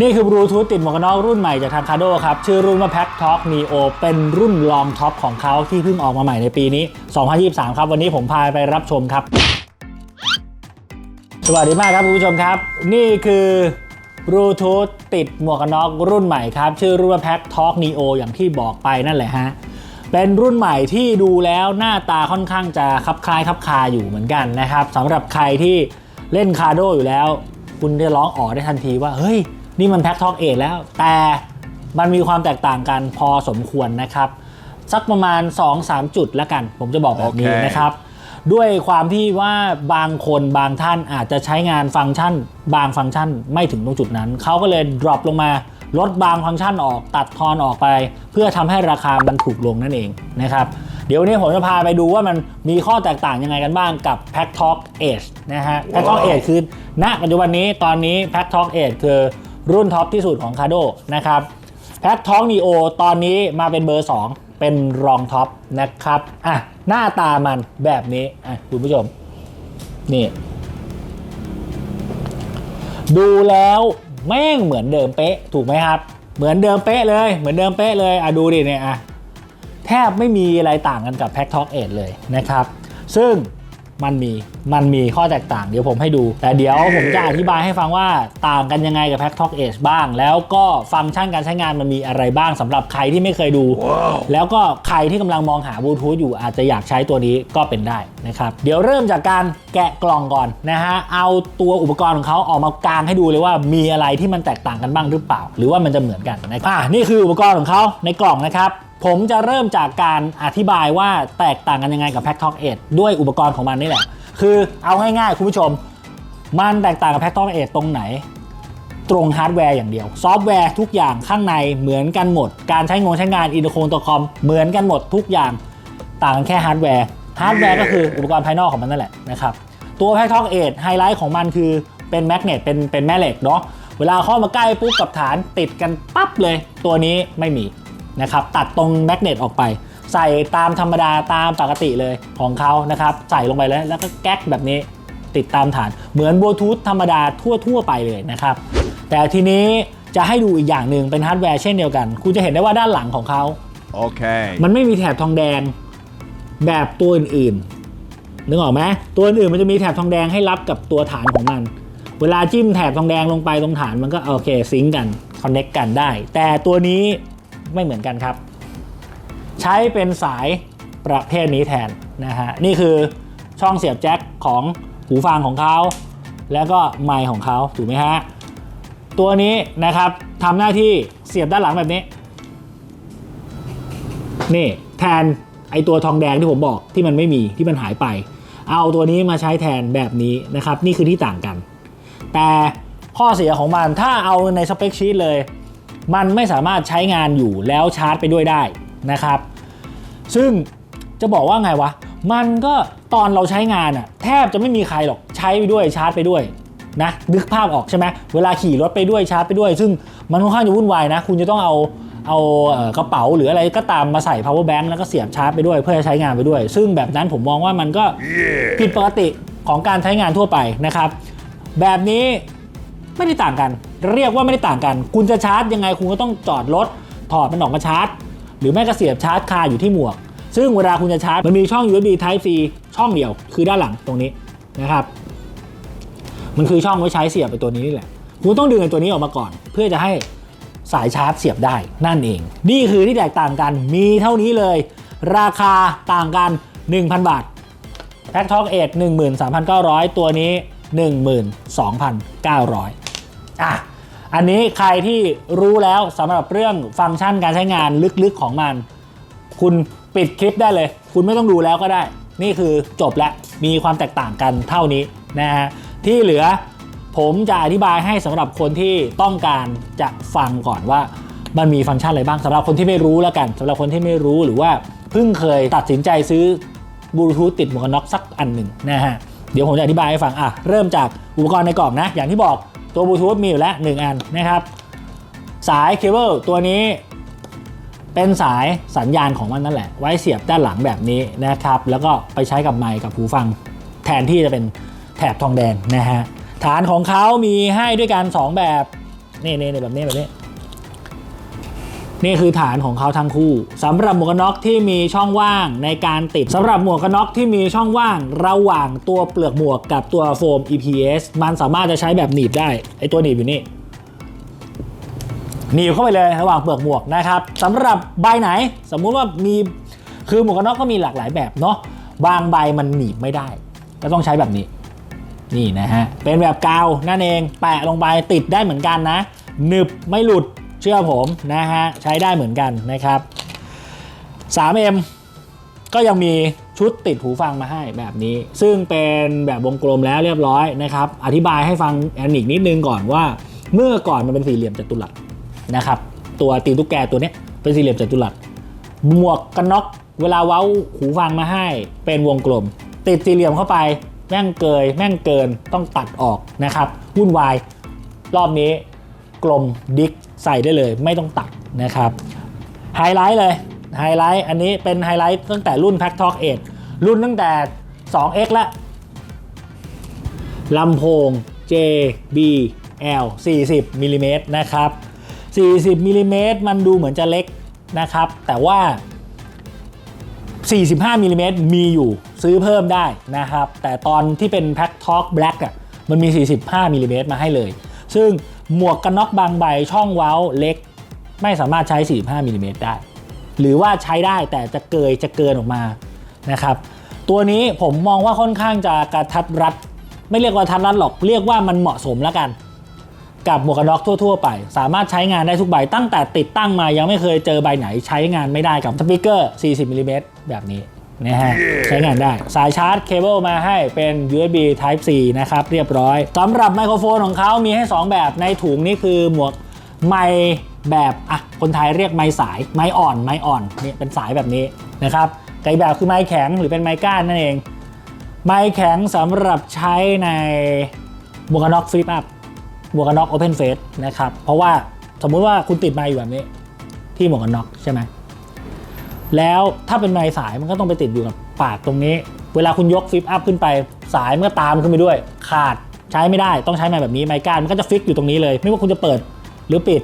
นี่คือบลูทูธติดหมวกกันน็อกรุ่นใหม่จากทางคาโดครับ ชื่อรุ่นว่า Pack Talk Neo เป็นรุ่นลองท็อปของเขาที่เพิ่งออกมาใหม่ในปีนี้ 2023 ครับ วันนี้ผมพาไปรับชมครับ สวัสดีมากครับคุณผู้ชมครับ นี่คือบลูทูธติดหมวกกันน็อกรุ่นใหม่ครับ ชื่อรุ่นว่า Pack Talk Neo อย่างที่บอกไปนั่นแหละฮะเป็นรุ่นใหม่ที่ดูแล้วหน้าตาค่อนข้างจะคับคล้ายคับคาอยู่เหมือนกันนะครับสำหรับใครที่เล่นคาโดอยู่แล้ว คุณจะร้องอ๋อได้ทันทีว่าเฮ้ย นี่มันแพ็กท็อกเอแล้ว แต่มันมีความแตกต่างกันพอสมควรนะครับ สักประมาณ 2-3 จุดแล้วกัน ผมจะบอกแบบนี้โอเคนะครับ ด้วยความที่ว่าบางคนบางท่านอาจจะใช้งานฟังก์ชัน บางฟังก์ชันไม่ถึงตรงจุดนั้น เขาก็เลย drop ลงมาลดบางฟังก์ชันออกตัดทอนออกไป เพื่อทำให้ราคามันถูกลงนั่นเองนะครับ เดี๋ยววนนี้ผมจะพาไปดูว่ามันมีข้อแตกต่างยังไงกันบ้างกับ Pack Talk Edge นะฮะ Pack Talk Edge คือณปัจจุบันนี้ตอนนี้ Pack Talk Edge คือ รุ่นท็อปที่สุดของ Kado นะครับ Pack Talk Neo ตอนนี้มาเป็นเบอร์ 2 เป็นรองท็อปนะครับอะหน้าตามันแบบนี้อะคุณผู้ชม นี่ ดูแล้วแม่งเหมือนเดิมเป๊ะ ถูกไหมครับ เหมือนเดิมเป๊ะเลย เหมือนเดิมเป๊ะเลยอะดูดิเนี่ยอะแทบไม่มีอะไรต่างกันกับ Pack Talk Edge เลยนะครับ ซึ่ง มันมี มันมีข้อแตกต่างเดี๋ยวผมให้ดู แต่เดี๋ยวผมจะอธิบายให้ฟังว่าต่างกันยังไงกับ Pack Talk Edge บ้าง แล้วก็ฟังก์ชันการใช้งานมันมีอะไรบ้างสำหรับใครที่ไม่เคยดู แล้วก็ใครที่กำลังมองหาบลูทูธอยู่อาจจะอยากใช้ตัวนี้ก็เป็นได้นะครับ เดี๋ยวเริ่มจากการแกะกล่องก่อนนะฮะ เอาตัวอุปกรณ์ของเขาออกมากางให้ดูเลยว่ามีอะไรที่มันแตกต่างกันบ้างหรือเปล่า หรือว่ามันจะเหมือนกันนะครับอะนี่คืออุปกรณ์ของเขาในกล่องนะครับ ผมจะเริ่มจากการอธิบายว่าแตกต่างกันยังไงกับ Pack Talk 8ด้วยอุปกรณ์ของมันนี่แหละ คือเอาง่ายๆคุณผู้ชม มันแตกต่างกับ Pack Talk 8ตรงไหน ตรงฮาร์ดแวร์อย่างเดียว ซอฟต์แวร์ทุกอย่างข้างในเหมือนกันหมด การใช้งงใช้งานอินเตอร์โคงตัวคอมเหมือนกันหมดทุกอย่าง ต่างกันแค่ฮาร์ดแวร์ ฮาร์ดแวร์ก็คืออุปกรณ์ภายนอกของมันนั่นแหละนะครับตัว Pack Talk 8ไฮไลท์ของมันคือเป็นแมกเนตเป็นเป็นแม่เหล็กเนาะเวลาเข้ามาใกล้ปุ๊บกับฐานติดกันปั๊บเลย ตัวนี้ไม่มี นะครับตัดตรงแมกเนตออกไป ใส่ตามธรรมดาตามปกติเลยของเขานะครับใส่ลงไปเลยแล้วก็แก๊กแบบนี้ติดตามฐานเหมือนบลูทูธธรรมดาทั่ว ๆ ไปเลยนะครับ แต่ทีนี้จะให้ดูอีกอย่างหนึ่งเป็นฮาร์ดแวร์เช่นเดียวกัน คุณจะเห็นได้ว่าด้านหลังของเขา Okay. มันไม่มีแถบทองแดงแบบตัวอื่นๆนึกออกไหมตัวอื่นมันจะมีแถบทองแดงให้รับกับตัวฐานของมัน เวลาจิ้มแถบทองแดงลงไปตรงฐานมันก็โอเคซิงก์กันคอนเน็กกันได้ แต่ตัวนี้ ไม่เหมือนกันครับ ใช้เป็นสายประเภทนี้แทนนะฮะนี่คือช่องเสียบแจ็คของหูฟังของเขา แล้วก็ไมค์ของเขาถูกไหมฮะตัวนี้นะครับทำหน้าที่เสียบด้านหลังแบบนี้ นี่แทนไอตัวทองแดงที่ผมบอกที่มันไม่มีที่มันหายไป เอาตัวนี้มาใช้แทนแบบนี้นะครับ นี่คือที่ต่างกัน แต่ข้อเสียของมันถ้าเอาในสเปคชีตเลย มันไม่สามารถใช้งานอยู่แล้วชาร์จไปด้วยได้นะครับ ซึ่งจะบอกว่าไงวะ มันก็ตอนเราใช้งานอะแทบจะไม่มีใครหรอกใช้ไปด้วยชาร์จไปด้วยนะนึกภาพออกใช่ไหมเวลาขี่รถไปด้วยชาร์จไปด้วย ซึ่งมันค่อนข้างจะวุ่นวายนะ คุณจะต้องเอาเอากระเป๋าหรืออะไรก็ตามมาใส่ power bank แล้วก็เสียบชาร์จไปด้วยเพื่อใช้งานไปด้วย ซึ่งแบบนั้นผมมองว่ามันก็ผิดปกติของการใช้งานทั่วไปนะครับ แบบนี้ ไม่ได้ต่างกัน เรียกว่าไม่ได้ต่างกัน คุณจะชาร์จยังไงคุณก็ต้องจอดรถถอดมันออกมาชาร์จ หรือไม่ก็เสียบชาร์จคาอยู่ที่หมวก ซึ่งเวลาคุณจะชาร์จมันมีช่อง USB Type C ช่องเดียว คือด้านหลังตรงนี้นะครับมันคือช่องไว้ใช้เสียบไปตัวนี้นี่แหละคุณต้องดึงไอ้ตัวนี้ออกมาก่อน เพื่อจะให้สายชาร์จเสียบได้นั่นเอง นี่คือที่แตกต่างกันมีเท่านี้เลย ราคาต่างกัน 1,000 บาทแพ็กท็อกเอท13,900ตัวนี้12,900อ่ อะอันนี้ใครที่รู้แล้วสำหรับเรื่องฟังก์ชันการใช้งานลึกๆของมัน คุณปิดคลิปได้เลย คุณไม่ต้องดูแล้วก็ได้ นี่คือจบแล้วมีความแตกต่างกันเท่านี้นะฮะที่เหลือผมจะอธิบายให้สำหรับคนที่ต้องการจะฟังก่อนว่ามันมีฟังก์ชันอะไรบ้างสำหรับคนที่ไม่รู้แล้วกันสำหรับคนที่ไม่รู้หรือว่าเพิ่งเคยตัดสินใจซื้อบลูทูธติดหมวกกันน็อกสักอันหนึ่งนะฮะเดี๋ยวผมจะอธิบายให้ฟังอะเริ่มจากอุปกรณ์ในกล่องนะ อย่างที่บอก ตัวบลูทูธมีอยู่แล้วหนึ่งอันนะครับ สายเคเบิลตัวนี้เป็นสายสัญญาณของมันนั่นแหละ ไว้เสียบด้านหลังแบบนี้นะครับ แล้วก็ไปใช้กับไมค์กับหูฟัง แทนที่จะเป็นแถบทองแดงนะฮะ ฐานของเขามีให้ด้วยกัน 2 แบบ นี่นี่นี่แบบนี้แบบนี้ นี่คือฐานของเขาทั้งคู่สำหรับหมวกกันน็อกที่มีช่องว่างในการติดสำหรับหมวกกันน็อกที่มีช่องว่างระหว่างตัวเปลือกหมวกกับตัวโฟม EPS มันสามารถจะใช้แบบหนีบได้ไอตัวหนีบอยู่นี่หนีบเข้าไปเลยระหว่างเปลือกหมวกนะครับสำหรับใบไหนสมมุติว่ามีคือหมวกกันน็อกก็มีหลากหลายแบบเนาะบางใบมันหนีบไม่ได้ ก็ต้องใช้แบบนี้ นี่นะฮะ เป็นแบบกาวนั่นเอง แปะลงไปติดได้เหมือนกันนะหนึบไม่หลุด เชื่อผมนะฮะใช้ได้เหมือนกันนะครับ 3M ก็ยังมีชุดติดหูฟังมาให้แบบนี้ ซึ่งเป็นแบบวงกลมแล้วเรียบร้อยนะครับ อธิบายให้ฟังแอนนิกนิดนึงก่อนว่า เมื่อก่อนมันเป็นสี่เหลี่ยมจัตุรัสนะครับ ตัวตีนตุ๊กแกตัวนี้เป็นสี่เหลี่ยมจัตุรัสหมวกกันน็อกเวลาเว้าหูฟังมาให้ เป็นวงกลม ติดสี่เหลี่ยมเข้าไป แม่งเกย แม่งเกินต้องตัดออกนะครับวุ่นวายรอบนี้กลมดิก ใส่ได้เลยไม่ต้องตัดนะครับไฮไลท์เลยไฮไลท์อันนี้เป็นไฮไลท์ตั้งแต่รุ่น Pack Talk 8รุ่นตั้งแต่ 2X ละลำโพง JBL 40มิลลิเมตรนะครับ 40มิลลิเมตรมันดูเหมือนจะเล็กนะครับ แต่ว่า 45มิลลิเมตรมีอยู่ซื้อเพิ่มได้นะครับ แต่ตอนที่เป็น Pack Talk Black อะมันมี 45มิลลิเมตรมาให้เลย ซึ่ง หมวกกันน็อกบางใบช่องเว้าเล็ก ไม่สามารถใช้ 45มิลลิเมตรได้ หรือว่าใช้ได้แต่จะเกยจะเกินออกมานะครับ ตัวนี้ผมมองว่าค่อนข้างจะกระทัดรัด ไม่เรียกว่าทัดรัดหรอกเรียกว่ามันเหมาะสมแล้วกัน กับหมวกกันน็อกทั่ว ๆ ไป สามารถใช้งานได้ทุกใบตั้งแต่ติดตั้งมายังไม่เคยเจอใบไหนใช้งานไม่ได้กับสปีกเกอร์ 40มิลลิเมตรแบบนี้ นะฮะใช้งานได้ สายชาร์จเคเบิลมาให้เป็น USB Type C นะครับเรียบร้อยสำหรับไมโครโฟนของเขามีให้ 2 แบบในถุงนี่คือหมวกไมค์แบบอะคนไทยเรียกไมค์สายไมค์อ่อนไมค์อ่อนนี่เป็นสายแบบนี้นะครับไกอีกแบบคือไมค์แข็งหรือเป็นไมค์ก้านนั่นเอง ไมค์แข็งสำหรับใช้ในหมวกกันน็อกฟลิปอัพหมวกกันน็อกโอเพนเฟสนะครับเพราะว่าสมมุติว่าคุณติดไมค์อยู่แบบนี้ ที่หมวกกันน็อกใช่ไหม แล้วถ้าเป็นไมค์สายมันก็ต้องไปติดอยู่กับปากตรงนี้ เวลาคุณยกฟลิปอัพขึ้นไป สายมันก็ตามขึ้นไปด้วย ขาดใช้ไม่ได้ต้องใช้ไมค์แบบนี้ไมค์ก้านมันก็จะฟิกอยู่ตรงนี้เลย ไม่ว่าคุณจะเปิดหรือปิด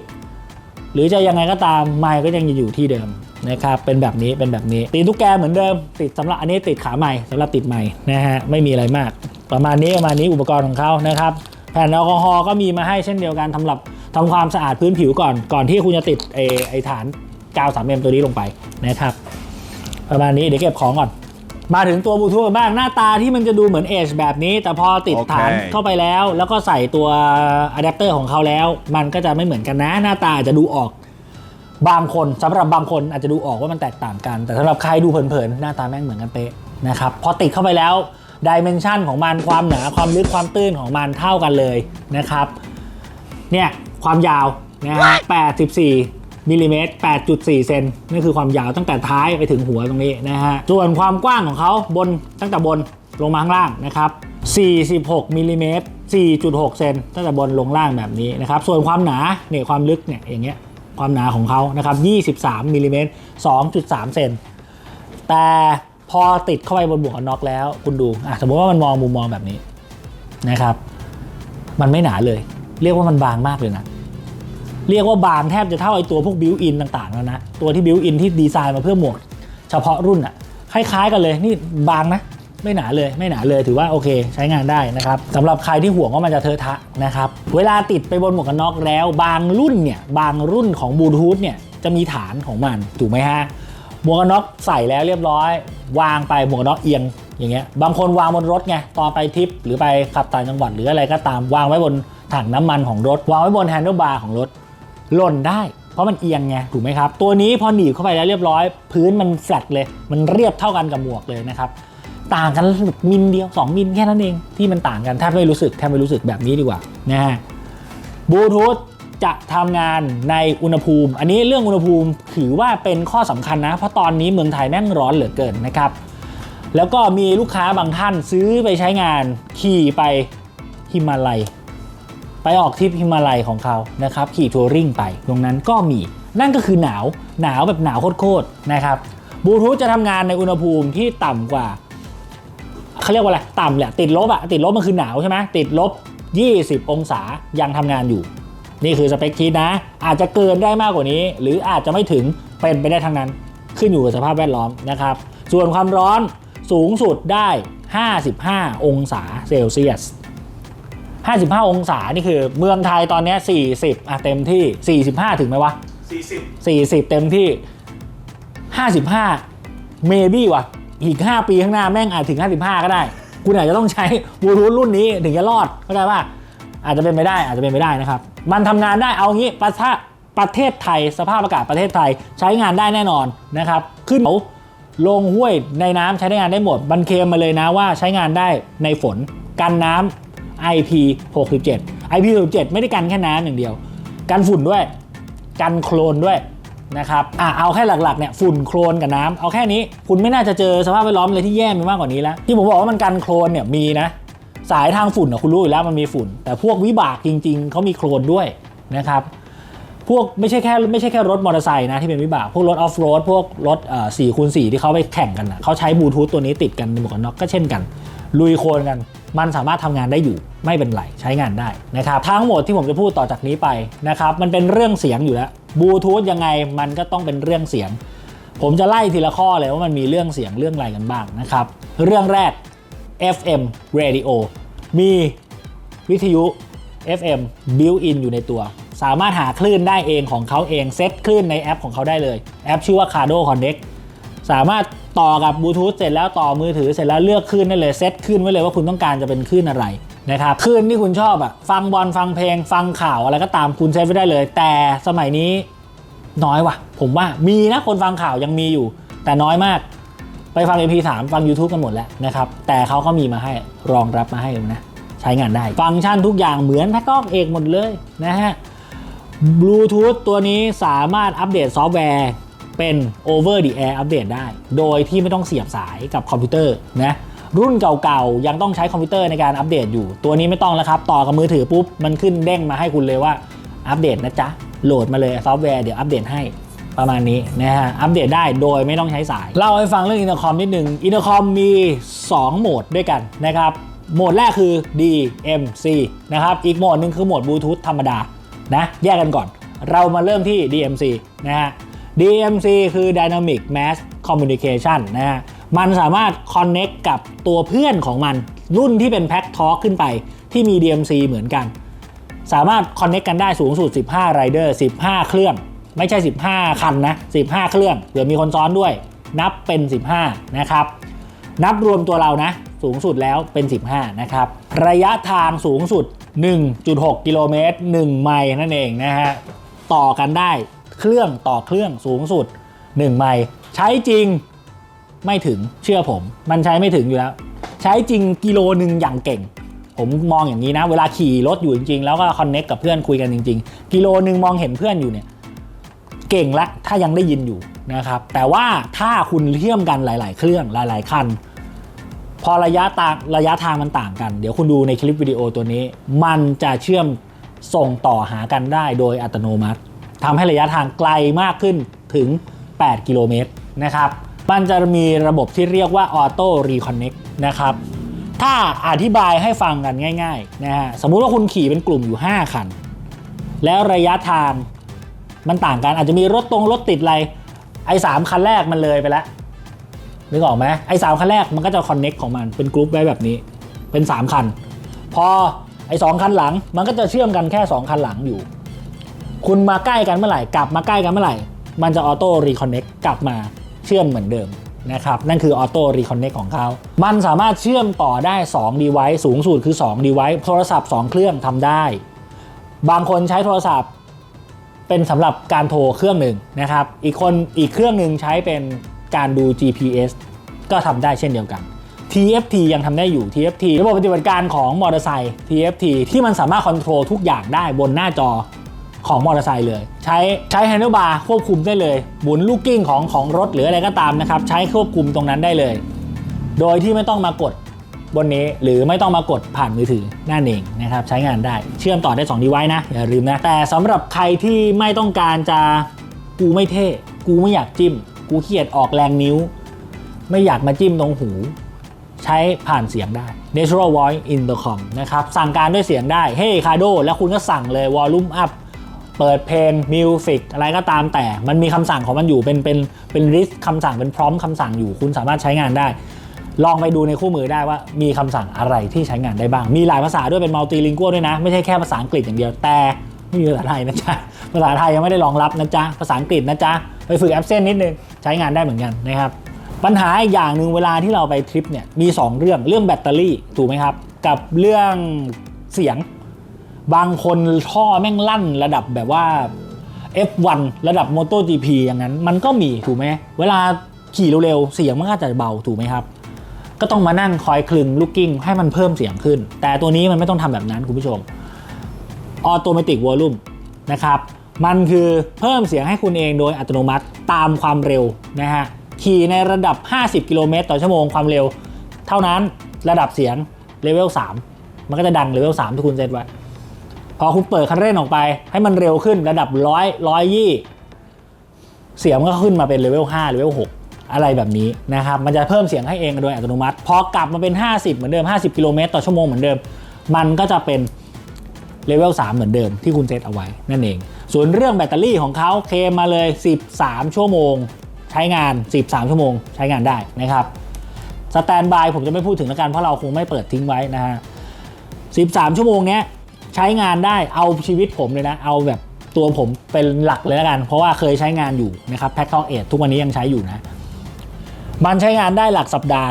หรือจะยังไงก็ตามไมค์ก็ยังอยู่ที่เดิมนะครับเป็นแบบนี้เป็นแบบนี้ตีนตุ๊กแกเหมือนเดิม ติดสำหรับอันนี้ติดขาใหม่สำหรับติดใหม่นะฮะไม่มีอะไรมาก ประมาณนี้ประมาณนี้อุปกรณ์ของเขานะครับแผ่นแอลกอฮอล์ก็มีมาให้เช่นเดียวกันสำหรับทำความสะอาดพื้นผิวก่อนก่อนที่คุณจะติดไอไอฐาน กาว 3M ตัวนี้ลงไปนะครับ ประมาณนี้เดี๋ยวเก็บของก่อน มาถึงตัวบลูทูธกันบ้างหน้าตาที่มันจะดูเหมือนเอชแบบนี้ แต่พอติดโอเค ฐานเข้าไปแล้ว แล้วก็ใส่ตัวอะแดปเตอร์ของเขาแล้ว มันก็จะไม่เหมือนกันนะ หน้าตาอาจจะดูออก บางคนสำหรับบางคนอาจจะดูออกว่ามันแตกต่างกัน แต่สำหรับใครดูเผินๆ หน้าตาแม่งเหมือนกันเป๊ะนะครับพอติดเข้าไปแล้วดิเมนชันของมันความหนาความลึกความตื้นของมันเท่ากันเลยนะครับ เนี่ย ความยาวนะฮะ84 มิลลิเมตร 8.4 เซนนี่คือความยาวตั้งแต่ท้ายไปถึงหัวตรงนี้นะฮะ ส่วนความกว้างของเขาบนตั้งแต่บนลงมาข้างล่างนะครับ 46มิลลิเมตร 4.6 เซนตั้งแต่บนลงล่างแบบนี้นะครับ ส่วนความหนาเนี่ยความลึกเนี่ยอย่างเงี้ยความหนาของเขานะครับ 23มิลลิเมตร 2.3 เซน แต่พอติดเข้าไปบนหมวกกันน็อกแล้ว คุณดูอะสมมติว่ามันมองมุมมองแบบนี้นะครับ มันไม่หนาเลย เรียกว่ามันบางมากเลยนะ เรียกว่าบางแทบจะเท่าไอตัวพวกบิวอินต่างๆแล้วนะ ตัวที่บิวอินที่ดีไซน์มาเพื่อหมวก เฉพาะรุ่นอะคล้ายๆกันเลยนี่บางนะไม่หนาเลยไม่หนาเลยถือว่าโอเค ใช้งานได้นะครับสำหรับใครที่ห่วงว่ามันจะเทอะทะนะครับเวลาติดไปบนหมวกกันน็อกแล้ว บางรุ่นเนี่ยบางรุ่นของบลูทูธเนี่ยจะมีฐานของมันถูกไหมฮะหมวกกันน็อกใส่แล้วเรียบร้อย วางไปหมวกกันน็อกเอียงอย่างเงี้ยบางคนวางบนรถไงตอนไปทริปหรือไปขับต่างจังหวัดหรืออะไรก็ตามวางไว้บนถังน้ำมันของรถ วางไว้บนแฮนด์ลบาร์ของรถ หล่นได้ เพราะมันเอียงไงถูกไหมครับ ตัวนี้พอหนีบเข้าไปแล้วเรียบร้อย พื้นมันแฟลตเลย มันเรียบเท่ากันกับหมวกเลยนะครับต่างกันมิลเดียว 2 มิลแค่นั้นเองที่มันต่างกันแทบไม่รู้สึกแทบไม่รู้สึกแบบนี้ดีกว่านะฮะบลูทูธจะทำงานในอุณหภูมิ อันนี้เรื่องอุณหภูมิถือว่าเป็นข้อสำคัญนะ เพราะตอนนี้เมืองไทยแม่งร้อนเหลือเกินนะครับ แล้วก็มีลูกค้าบางท่านซื้อไปใช้งานขี่ไปฮิมาลัย ไปออกทริปฮิมาลัยของเขานะครับขี่ทัวริงไปตรงนั้นก็มี นั่นก็คือหนาวหนาวแบบหนาวโคตรๆนะครับบลูทูธจะทำงานในอุณหภูมิที่ต่ำกว่าเขาเรียกว่าอะไรต่ำแหละติดลบอะติดลบมันคือหนาวใช่ไหมติดลบ 20 องศายังทำงานอยู่ นี่คือสเปคคิดนะ อาจจะเกินได้มากกว่านี้ หรืออาจจะไม่ถึงเป็นไปได้ทั้งนั้น ขึ้นอยู่กับสภาพแวดล้อมนะครับ ส่วนความร้อนสูงสุดได้ 55 องศาเซลเซียส 55 องศา นี่คือเมืองไทยตอนนี้ 40 อะเต็มที่ 45 ถึงไหมวะ 40 40 เต็มที่ 55 เมบี้วะอีก 5 ปีข้างหน้าแม่งอาจถึง 55 ก็ได้ คุณอาจจะต้องใช้บูทูธรุ่นนี้ถึงจะรอดเข้าใจป่ะอาจจะเป็นไปได้อาจจะเป็นไปได้นะครับ มันทำงานได้เอางี้ประทศประเทศไทย สภาพอากาศประเทศไทยใช้งานได้แน่นอนนะครับ ขึ้นเขาลงห้วยในน้ำใช้ได้งานได้หมด บันเคมมาเลยนะว่าใช้งานได้ในฝนกันน้ำ IP67 IP67 ไม่ได้กันแค่น้ำอย่างเดียว กันฝุ่นด้วย กันโคลนด้วยนะครับอะเอาแค่หลักๆเนี่ยฝุ่นโคลนกับน้ำ เอาแค่นี้คุณไม่น่าจะเจอสภาพแวดล้อมอะไรที่แย่มีมากกว่านี้แล้ว ที่ผมบอกว่ามันกันโคลนเนี่ยมีนะ สายทางฝุ่นคุณรู้อยู่แล้วมันมีฝุ่น แต่พวกวิบากจริง ๆเขามีโคลนด้วยนะครับพวกไม่ใช่แค่ไม่ใช่แค่รถมอเตอร์ไซค์นะที่เป็นวิบาก พวกรถออฟโรดพวกรถสี่คูณสี่ที่เขาไปแข่งกันนะเขาใช้บลูทูธตัวนี้ติดกันในหมวกกันน็อกก็เช่นกัน ลุยโคลนกัน มันสามารถทำงานได้อยู่ไม่เป็นไรใช้งานได้นะครับทั้งหมดที่ผมจะพูดต่อจากนี้ไปนะครับมันเป็นเรื่องเสียงอยู่แล้วบลูทูธยังไงมันก็ต้องเป็นเรื่องเสียง ผมจะไล่ทีละข้อเลยว่ามันมีเรื่องเสียงเรื่องอะไรกันบ้างนะครับเรื่องแรก FM radio มีวิทยุ FM built in อยู่ในตัว สามารถหาคลื่นได้เองของเขาเอง เซตคลื่นในแอปของเขาได้เลย แอปชื่อว่า Cardo Connect สามารถ ต่อกับบลูทูธเสร็จแล้วต่อมือถือเสร็จแล้วเลือกคลื่นได้เลยเซตคลื่นไว้เลยว่าคุณต้องการจะเป็นคลื่นอะไรนะครับคลื่นที่คุณชอบอะฟังบอลฟังเพลง ฟังข่าวอะไรก็ตามคุณเซตไว้ได้เลย แต่สมัยนี้น้อยว่ะ ผมว่ามีนะคนฟังข่าวยังมีอยู่ แต่น้อยมากไปฟัง MP3 ฟัง YouTube กันหมดแล้วนะครับ แต่เขาก็มีมาให้รองรับมาให้นะ ใช้งานได้ ฟังก์ชันทุกอย่างเหมือนแพ็กกล้องเอกหมดเลยนะฮะบลูทูธตัวนี้สามารถอัปเดตซอฟต์แวร์ เป็น over the air อัปเดตได้ โดยที่ไม่ต้องเสียบสายกับคอมพิวเตอร์นะรุ่นเก่าๆ ยังต้องใช้คอมพิวเตอร์ในการอัปเดตอยู่ ตัวนี้ไม่ต้องแล้วครับ ต่อกับมือถือปุ๊บ มันขึ้นเด้งมาให้คุณเลยว่าอัปเดตนะจ๊ะ โหลดมาเลยซอฟต์แวร์เดี๋ยวอัปเดตให้ประมาณนี้นะฮะ อัปเดตได้โดยไม่ต้องใช้สาย เล่าให้ฟังเรื่องอินเตอร์คอมนิดหนึ่งอินเตอร์คอมมี 2 โหมดด้วยกันนะครับ โหมดแรกคือ DMC นะครับ อีกโหมดหนึ่งคือโหมดบลูทูธธรรมดานะ แยกกันก่อน เรามาเริ่มที่ DMC นะฮะ DMC คือ Dynamic Mass Communication นะฮะ มันสามารถ connect กับตัวเพื่อนของมัน รุ่นที่เป็น Pack Talk ขึ้นไปที่มี DMC เหมือนกัน สามารถ connect กันได้สูงสุด 15 rider 15 เครื่อง ไม่ใช่ 15 คันนะ 15 เครื่องเดี๋ยวมีคนซ้อนด้วย นับเป็น 15 นะครับ นับรวมตัวเรานะ สูงสุดแล้วเป็น 15 นะครับ ระยะทางสูงสุด 1.6 กิโลเมตร 1 ไมล์นั่นเองนะฮะ ต่อกันได้ เครื่องต่อเครื่องสูงสุด 1 ไมล์ใช้จริงไม่ถึงเชื่อผม มันใช้ไม่ถึงอยู่แล้ว ใช้จริงกิโลหนึ่งอย่างเก่ง ผมมองอย่างนี้นะ เวลาขี่รถอยู่จริง ๆ แล้วก็คอนเน็กกับเพื่อนคุยกันจริง ๆ กิโลหนึ่งมองเห็นเพื่อนอยู่เนี่ยเก่งละถ้ายังได้ยินอยู่นะครับ แต่ว่าถ้าคุณเชื่อมกันหลาย ๆ เครื่องหลาย ๆ คัน พอระยะตางระยะทางมันต่างกัน เดี๋ยวคุณดูในคลิปวิดีโอตัวนี้ มันจะเชื่อมส่งต่อหากันได้โดยอัตโนมัติ ทำให้ระยะทางไกลมากขึ้นถึง 8 กิโลเมตรนะครับมันจะมีระบบที่เรียกว่า Auto Reconnect นะครับถ้าอธิบายให้ฟังกันง่ายๆนะฮะสมมุติว่าคุณขี่เป็นกลุ่มอยู่ 5 คัน แล้วระยะทางมันต่างกันอาจจะมีรถตรงรถติดอะไรไอ้สามคันแรกมันเลยไปแล้วนึกออกไหมไอ้สามคันแรกมันก็จะคอนเน็กของมันเป็นกรุ๊ปไว้แบบนี้เป็น 3 คัน พอไอ้สองคันหลังมันก็จะเชื่อมกันแค่ 2 คันหลังอยู่ คุณมาใกล้กันเมื่อไหร่ กลับมาใกล้กันเมื่อไหร่ มันจะออโต้รีคอนเน็กกลับมาเชื่อมเหมือนเดิมนะครับนั่นคือออโต้รีคอนเน็กของเขา มันสามารถเชื่อมต่อได้ 2 device สูงสุดคือ 2 device โทรศัพท์ 2 เครื่องทำได้ บางคนใช้โทรศัพท์เป็นสำหรับการโทรเครื่องหนึ่งนะครับ อีกคนอีกเครื่องหนึ่งใช้เป็นการดู GPS ก็ทำได้เช่นเดียวกัน TFT ยังทำได้อยู่ TFT ระบบปฏิบัติการของมอเตอร์ไซค์ TFT ที่มันสามารถคอนโทรลทุกอย่างได้บนหน้าจอ ของมอเตอร์ไซค์เลย ใช้ใช้แฮนด์บาร์ควบคุมได้เลยหมุนลูกกิ้งของของรถหรืออะไรก็ตามนะครับ ใช้ควบคุมตรงนั้นได้เลย โดยที่ไม่ต้องมากดบนนี้หรือไม่ต้องมากดผ่านมือถือนั่นเองนะครับ ใช้งานได้เชื่อมต่อได้2 device นะ อย่าลืมนะ แต่สำหรับใครที่ไม่ต้องการจะกูไม่เท่กูไม่อยากจิ้ม กูเกียจออกแรงนิ้ว ไม่อยากมาจิ้มตรงหูใช้ผ่านเสียงได้ Natural Voice Intercom นะครับ สั่งการด้วยเสียงได้ Hey Kado แล้วคุณก็สั่งเลย Volume Up เปิดเพลงมิวสิกอะไรก็ตามแต่ มันมีคำสั่งของมันอยู่เป็นเป็นเป็นลิสคำสั่งเป็นพร้อมคำสั่งอยู่ คุณสามารถใช้งานได้ ลองไปดูในคู่มือได้ว่ามีคำสั่งอะไรที่ใช้งานได้บ้าง มีหลายภาษาด้วยเป็นมัลติลิงกัวด้วยนะ ไม่ใช่แค่ภาษาอังกฤษอย่างเดียวแต่ไม่มีภาษาไทยนะจ๊ะภาษาไทยยังไม่ได้รองรับนะจ๊ะภาษาอังกฤษนะจ๊ะไปฝึกแอปเซนนิดนึงใช้งานได้เหมือนกันนะครับปัญหาอีกอย่างหนึ่งเวลาที่เราไปทริปเนี่ยมี 2 เรื่องเรื่องแบตเตอรี่ถูกไหมครับ กับเรื่องเสียง บางคนท่อแม่งลั่นระดับแบบว่า F1 ระดับ MotoGP อย่างนั้น มันก็มีถูกไหมเวลาขี่เร็วๆ เสียงมันก็จะเบาถูกไหมครับ ก็ต้องมานั่งคอยคลึงลูกกิ้งให้มันเพิ่มเสียงขึ้น แต่ตัวนี้มันไม่ต้องทำแบบนั้นคุณผู้ชมออโตเมติกวอลลุ่มนะครับมันคือเพิ่มเสียงให้คุณเองโดยอัตโนมัติตามความเร็วนะฮะขี่ในระดับ 50 กิโลเมตรต่อชั่วโมงความเร็ว เท่านั้นระดับเสียงเลเวล3มันก็จะดังเลเวล3ที่คุณเซตไว้ พอคุณเปิดคันเร่งออกไป ให้มันเร็วขึ้นระดับร้อยร้อยยี่เสียงก็ขึ้นมาเป็นเลเวล5เลเวล6อะไรแบบนี้นะครับ มันจะเพิ่มเสียงให้เองโดยอัตโนมัติ พอกลับมาเป็น 50 เหมือนเดิม 50 กิโลเมตรต่อชั่วโมงเหมือนเดิม มันก็จะเป็นเลเวล3เหมือนเดิมที่คุณเซตเอาไว้นั่นเอง ส่วนเรื่องแบตเตอรี่ของเขาเคมมาเลย 13 ชั่วโมง ใช้งาน 13 ชั่วโมง ใช้งานได้นะครับสแตนบายผมจะไม่พูดถึงแล้วกันเพราะเราคงไม่เปิดทิ้งไว้นะฮะ 13 ชั่วโมงเนี้ย ใช้งานได้เอาชีวิตผมเลยนะ เอาแบบตัวผมเป็นหลักเลยแล้วกัน เพราะว่าเคยใช้งานอยู่นะครับแพ็คทอกเอทุกวันนี้ยังใช้อยู่นะ มันใช้งานได้หลักสัปดาห์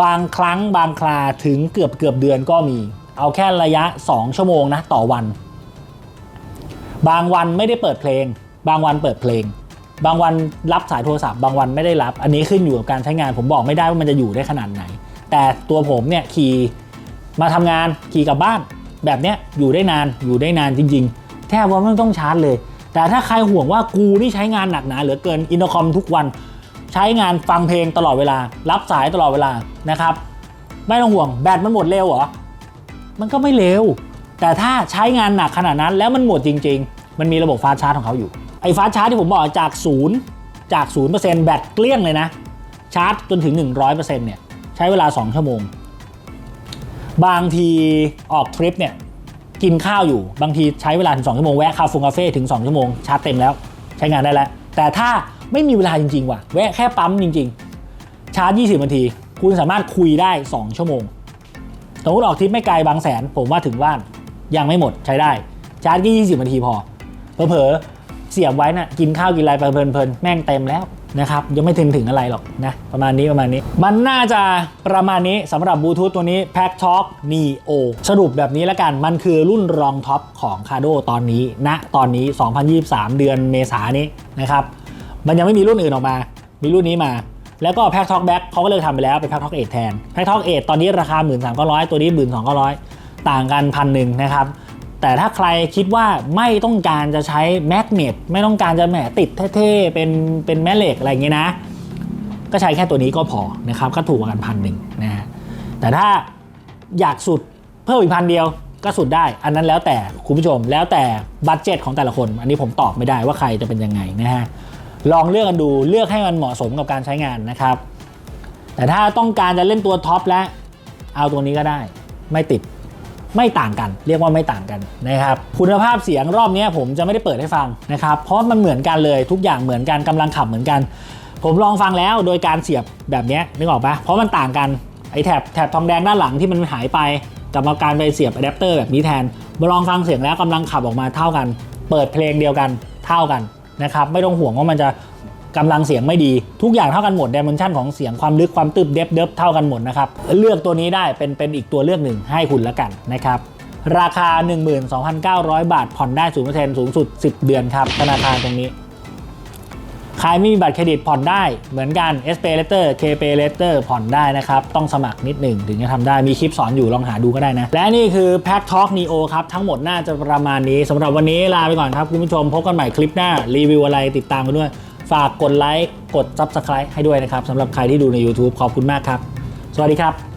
บางครั้งบางคราถึงเกือบเกือบเดือนก็มี เอาแค่ระยะ 2 ชั่วโมงนะต่อวัน บางวันไม่ได้เปิดเพลง บางวันเปิดเพลง บางวันรับสายโทรศัพท์ บางวันไม่ได้รับ อันนี้ขึ้นอยู่กับการใช้งานผมบอกไม่ได้ว่ามันจะอยู่ได้ขนาดไหน แต่ตัวผมเนี่ยขี่มาทำงานขี่กลับบ้าน แบบเนี้ยอยู่ได้นานอยู่ได้นานจริง ๆ แทบว่าไม่ต้องชาร์จเลย แต่ถ้าใครห่วงว่ากูนี่ใช้งานหนักหนาเหลือเกินอินเตอร์คอมทุกวัน ใช้งานฟังเพลงตลอดเวลา รับสายตลอดเวลานะครับ ไม่ต้องห่วงแบตมันหมดเร็วเหรอมันก็ไม่เร็ว แต่ถ้าใช้งานหนักขนาดนั้นแล้วมันหมดจริง ๆ มันมีระบบฟาชาร์จของเขาอยู่ไอ้ฟาชาร์จที่ผมบอกจากศูนย์จากศูนย์เปอร์เซ็นต์แบตเกลี้ยงเลยนะ ชาร์จจนถึง 100%เนี่ยใช้เวลา 2 ชั่วโมง บางทีออกทริปเนี่ยกินข้าวอยู่บางทีใช้เวลาถึง2ชั่วโมงแวะคาเฟ่คาเฟ่ถึง2ชั่วโมงชาร์จเต็มแล้วใช้งานได้แล้ว แต่ถ้าไม่มีเวลาจริง ๆ ว่ะ แวะแค่ปั๊มจริง ๆ ชาร์จ 20 นาที คุณสามารถคุยได้ 2 ชั่วโมงสมมติออกทริปไม่ไกลบางแสน ผมว่าถึงบ้านยังไม่หมดใช้ได้ ชาร์จแค่20 นาทีพอเผลอๆเสียบไว้นะ่ะกินข้าวกินอะไรไปเพลินๆแม่งเต็มแล้ว นะครับยังไม่ถึงถึงอะไรหรอกนะประมาณนี้ประมาณนี้ มันน่าจะประมาณนี้สำหรับบลูทูธตัวนี้ p a c Talk Neo สรุปแบบนี้แล้วกันมันคือรุ่นรองท็อปของ c a d o ตอนนี้ณตอนนี้ 2023 เดือนเมษานี้นะครับมันยังไม่มีรุ่นอื่นออกมา มีรุ่นนี้มาแล้วก็ p a c Talk Back เขาก็เลิกทำไปแล้วเป็น p a c Talk 8แทน p a c Talk 8ตอนนี้ราคา 13,900 ตัวนี้ 12,900 ต่างกันพันหนึ่งนะครับ แต่ถ้าใครคิดว่าไม่ต้องการจะใช้แมกเนตไม่ต้องการจะแหมติดเท่ๆเป็นเป็นแม่เหล็กอะไรอย่างเงี้ยนะ ก็ใช้แค่ตัวนี้ก็พอนะครับก็ถูกกว่ากันพันหนึ่งนะฮะแต่ถ้าอยากสุดเพิ่มอีกพันเดียวก็สุดได้ อันนั้นแล้วแต่คุณผู้ชมแล้วแต่บัตเจตของแต่ละคน อันนี้ผมตอบไม่ได้ว่าใครจะเป็นยังไงนะฮะลองเลือกกันดูเลือกให้มันเหมาะสมกับการใช้งานนะครับ แต่ถ้าต้องการจะเล่นตัวท็อปแล้วเอาตัวนี้ก็ได้ไม่ติด ไม่ต่างกัน เรียกว่าไม่ต่างกันนะครับคุณภาพเสียงรอบนี้ผมจะไม่ได้เปิดให้ฟังนะครับเพราะมันเหมือนกันเลยทุกอย่างเหมือนกันกำลังขับเหมือนกัน ผมลองฟังแล้วโดยการเสียบแบบนี้นึกออกปะเพราะมันต่างกันไอ้แถบแถบทองแดงด้านหลังที่มันหายไปกับมาการไปเสียบอะแดปเตอร์แบบนี้แทนมาลองฟังเสียงแล้วกำลังขับออกมาเท่ากัน เปิดเพลงเดียวกันเท่ากันนะครับไม่ต้องห่วงว่ามันจะ กำลังเสียงไม่ดี ทุกอย่างเท่ากันหมดดิเมนชันของเสียงความลึกความตึบเดฟเดฟเท่ากันหมดนะครับ เลือกตัวนี้ได้เป็นเป็นอีกตัวเลือกหนึ่งให้คุณและกันนะครับราคา 12,900 บาท ผ่อนได้ 0%สูงสุด 10 เดือนครับ ธนาคารตรงนี้ ใครไม่มีบัตรเครดิตผ่อนได้ เหมือนกัน S Pay Later K Pay Later ผ่อนได้นะครับ ต้องสมัครนิดหนึ่งถึงจะทำได้ มีคลิปสอนอยู่ลองหาดูก็ได้นะ และนี่คือ Pack Talk Neo ครับ ทั้งหมดน่าจะประมาณนี้สำหรับวันนี้ลาไปก่อนครับ คุณผู้ชมพบกันใหม่คลิปหน้ารีวิวอะไรติดตามกันด้วย ฝากกดไลค์กด Subscribe ให้ด้วยนะครับสำหรับใครที่ดูใน YouTube ขอบคุณมากครับ สวัสดีครับ